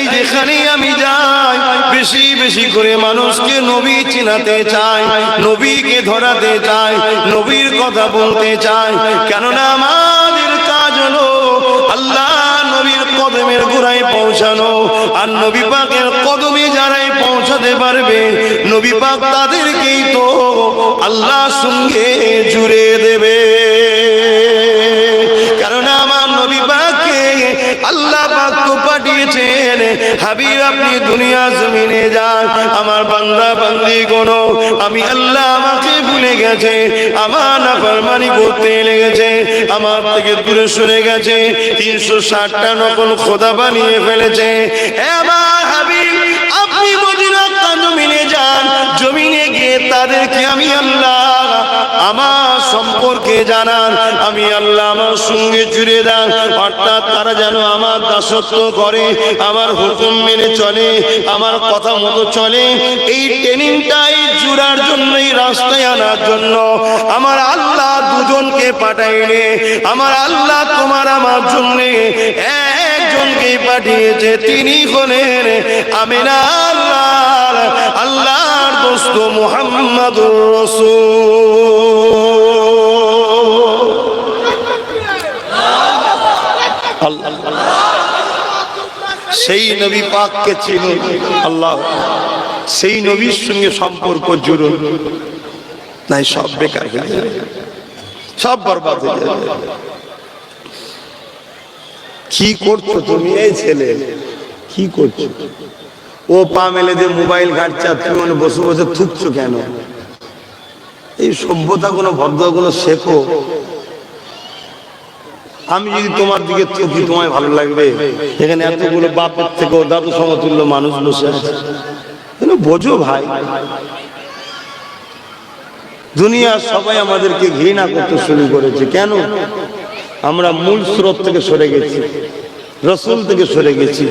তাই যেখানেই আমি যাই, বেশি বেশি করে মানুষকে নবী চিনাতে চাই, নবীকে ধরাতে চাই, নবীর কথা বলতে চাই। কেননা আমাদের কাজ হলো আল্লাহ নবীর কদমের গোড়ায় পৌঁছানো, আর নবী পাকের কদমে যারাই পৌঁছাতে পারবে, নবী পাক তাদেরকেই তো আল্লাহ সঙ্গে জুড়ে দেবে। কারণ আমার নবী পাককে আল্লাহ পাক তো পাঠিয়েছেন হাবিব, আপনি দুনিয়া জমিনে যান। আমার বান্দা, বান্দি কোন, আমি আল্লাহ আমাকে ভুলে গেছে। আমার নাফরমানি করতে লেগেছে। আমার থেকে দূরে সরে গেছে। তিনশো ষাটটা নকল খোদা বানিয়ে ফেলেছে। আমার হাবিব, আপনি মদিনা জমিনে যান। জমিনে গিয়ে তাদেরকে আমি আল্লাহ আমার সম্পর্কে জানান, আমি আল্লাহ আমার সঙ্গে জুড়ে দেন। অর্থাৎ তারা যেন আমার দাসত্ব করে, আমার হুকুম মেনে চলে, আমার কথা মতো চলে। এই ট্রেনিংটাই জুড়ার জন্য এই রাস্তায় আনার জন্য। আমার আল্লাহ দুজনকে পাঠাইলে, আমার আল্লাহ তোমার আমার জন্যে একজনকে পাঠিয়েছে। তিনি হলেন আমিনা সেই নবী পাককে চিনুন আল্লাহ, সেই নবীর সঙ্গে সম্পর্ক জুড়ুন নাই, সব বেকার হয়ে যাবে সব বরবাদ হয়ে যাবে কি করছ তুমি এই ছেলে? কি করছ? ও পা মেলে দিয়ে মোবাইল ঘাটছে তুমি মানে বসে বসে থুকছো কেন? এই সভ্যতা কোনো ভদ্র কোনো শেখো? আমি যদি তোমার দিকে চোখি তোমায় ভালো লাগবে, এখানে এতগুলো বাপের থেকে দাদু সমতুল্য মানুষ বসে আছে। বোঝো ভাই দুনিয়া সবাই আমাদেরকে ঘৃণা করতে শুরু করেছে। কেন? আমরা মূল স্রোত থেকে সরে গেছি, রসুল থেকে সরে গেছি।